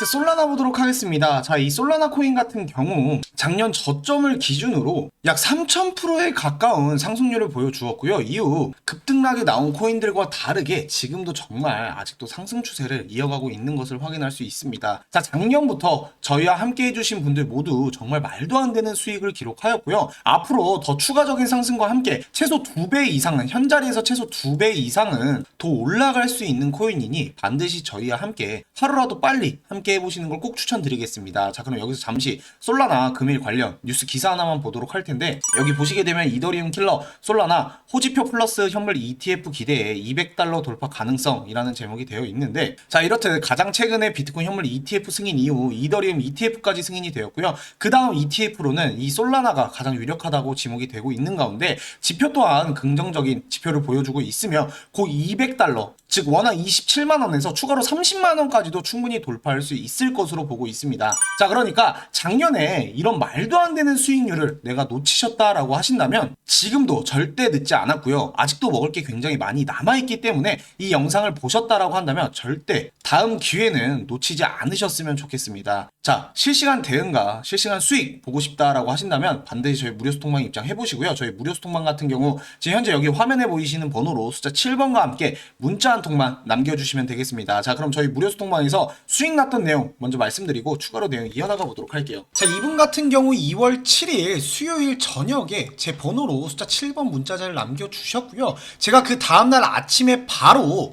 차트 솔라나 보도록 하겠습니다. 자, 이 솔라나 코인 같은 경우 작년 저점을 기준으로 약 3000%에 가까운 상승률을 보여주었고요. 이후 급등락에 나온 코인들과 다르게 지금도 정말 아직도 상승 추세를 이어가고 있는 것을 확인할 수 있습니다. 자, 작년부터 저희와 함께 해주신 분들 모두 정말 말도 안 되는 수익을 기록하였고요. 앞으로 더 추가적인 상승과 함께 최소 2배 이상은 현 자리에서 최소 2배 이상은 더 올라갈 수 있는 코인이니 반드시 저희와 함께 하루라도 빨리 함께 해보시는 걸 꼭 추천드리겠습니다. 자, 그럼 여기서 잠시 솔라나 금일 관련 뉴스 기사 하나만 보도록 할 텐데 여기 보시게 되면 이더리움 킬러 솔라나 호지표 플러스 현물 ETF 기대에 200달러 돌파 가능성이라는 제목이 되어 있는데 자 이렇듯 가장 최근에 비트코인 현물 ETF 승인 이후 이더리움 ETF까지 승인이 되었고요. 그 다음 ETF로는 이 솔라나가 가장 유력하다고 지목이 되고 있는 가운데 지표 또한 긍정적인 지표를 보여주고 있으며 곧 200달러 즉 원화 27만 원에서 추가로 30만 원까지도 충분히 돌파할 수 있을 것으로 보고 있습니다. 자 그러니까 작년에 이런 말도 안 되는 수익률을 내가 놓치셨다라고 하신다면 지금도 절대 늦지 않았고요. 아직도 먹을 게 굉장히 많이 남아 있기 때문에 이 영상을 보셨다라고 한다면 절대 다음 기회는 놓치지 않으셨으면 좋겠습니다. 자 실시간 대응과 실시간 수익 보고 싶다라고 하신다면 반드시 저희 무료 소통방 입장해 보시고요. 저희 무료 소통방 같은 경우 지금 현재 여기 화면에 보이시는 번호로 숫자 7번과 함께 문자 한 통만 남겨주시면 되겠습니다. 자 그럼 저희 무료 소통방에서 수익 났던 내용 먼저 말씀드리고 추가로 내용 이어나가 보도록 할게요. 자 이분 같은 경우 2월 7일 수요일 저녁에 제 번호로 숫자 7번 문자자를 남겨주셨고요. 제가 그 다음날 아침에 바로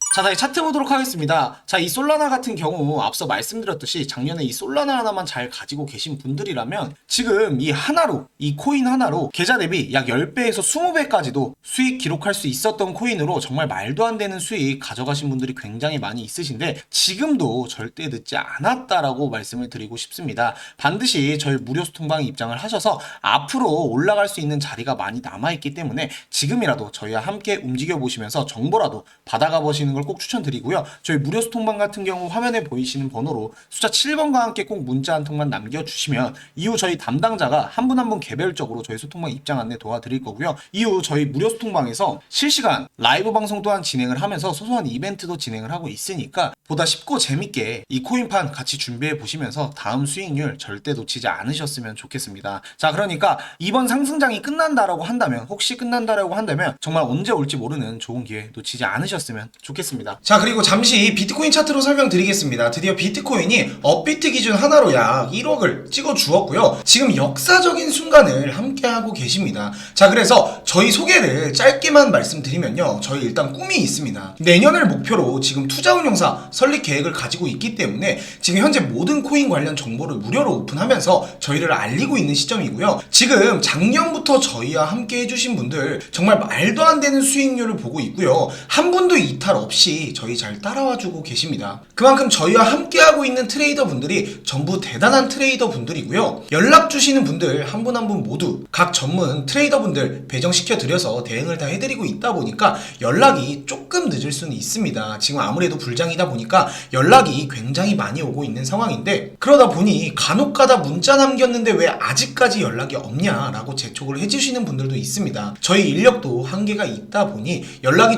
자, 다시 차트 보도록 하겠습니다. 자, 이 솔라나 같은 경우 앞서 말씀드렸듯이 작년에 이 솔라나 하나만 잘 가지고 계신 분들이라면 지금 이 하나로, 이 코인 하나로 계좌 대비 약 10배에서 20배까지도 수익 기록할 수 있었던 코인으로 정말 말도 안 되는 수익 가져가신 분들이 굉장히 많이 있으신데 지금도 절대 늦지 않았다라고 말씀을 드리고 싶습니다. 반드시 저희 무료 소통방에 입장을 하셔서 앞으로 올라갈 수 있는 자리가 많이 남아있기 때문에 지금이라도 저희와 함께 움직여 보시면서 정보라도 받아가 보시는 걸꼭 추천드리고요. 저희 무료 소통방 같은 경우 화면에 보이시는 번호로 숫자 7번과 함께 꼭 문자 한 통만 남겨주시면 이후 저희 담당자가 한분 한분 개별적으로 저희 소통방 입장 안내 도와드릴 거고요. 이후 저희 무료 소통방에서 실시간 라이브 방송 또한 진행을 하면서 소소한 이벤트도 진행을 하고 있으니까 보다 쉽고 재밌게 이 코인판 같이 준비해 보시면서 다음 수익률 절대 놓치지 않으셨으면 좋겠습니다. 자, 그러니까 이번 상승장이 끝난다라고 한다면 혹시 끝난다라고 한다면 정말 언제 올지 모르는 좋은 기회 놓치지 않으셨으면 좋겠습니다. 자, 그리고 잠시 비트코인 차트로 설명드리겠습니다. 드디어 비트코인이 업비트 기준 하나로 약 1억을 찍어 주었고요. 지금 역사적인 순간을 함께 하고 계십니다. 자, 그래서 저희 소개를 짧게만 말씀드리면요. 저희 일단 꿈이 있습니다. 내년을 목표로 지금 투자운용사 설립 계획을 가지고 있기 때문에 지금 현재 모든 코인 관련 정보를 무료로 오픈하면서 저희를 알리고 있는 시점이고요. 지금 작년부터 저희와 함께 해주신 분들 정말 말도 안 되는 수익률을 보고 있고요. 한 분도 이탈 없이 저희 잘 따라와 주고 계십니다. 그만큼 저희와 함께하고 있는 트레이더 분들이 전부 대단한 트레이더 분들이고요. 연락 주시는 분들 한분 한 분 모두 각 전문 트레이더 분들 배정시켜 드려서 대응을 다 해드리고 있다 보니까 연락이 조금 늦을 수는 있습니다. 지금 아무래도 불장이다 보니까 연락이 굉장히 많이 오고 있는 상황인데 그러다 보니 간혹 가다 문자 남겼는데 왜 아직까지 연락이 없냐라고 재촉을 해주시는 분들도 있습니다. 저희 인력도 한계가 있다 보니 연락이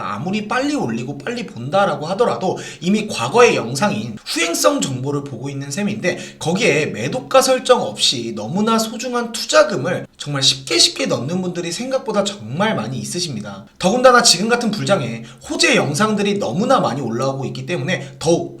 아무리 빨리 올리고 빨리 본다라고 하더라도 이미 과거의 영상인 후행성 정보를 보고 있는 셈인데 거기에 매도가 설정 없이 너무나 소중한 투자금을 정말 쉽게 쉽게 넣는 분들이 생각보다 정말 많이 있으십니다. 더군다나 지금 같은 불장에 호재 영상들이 너무나 많이 올라오고 있기 때문에 더욱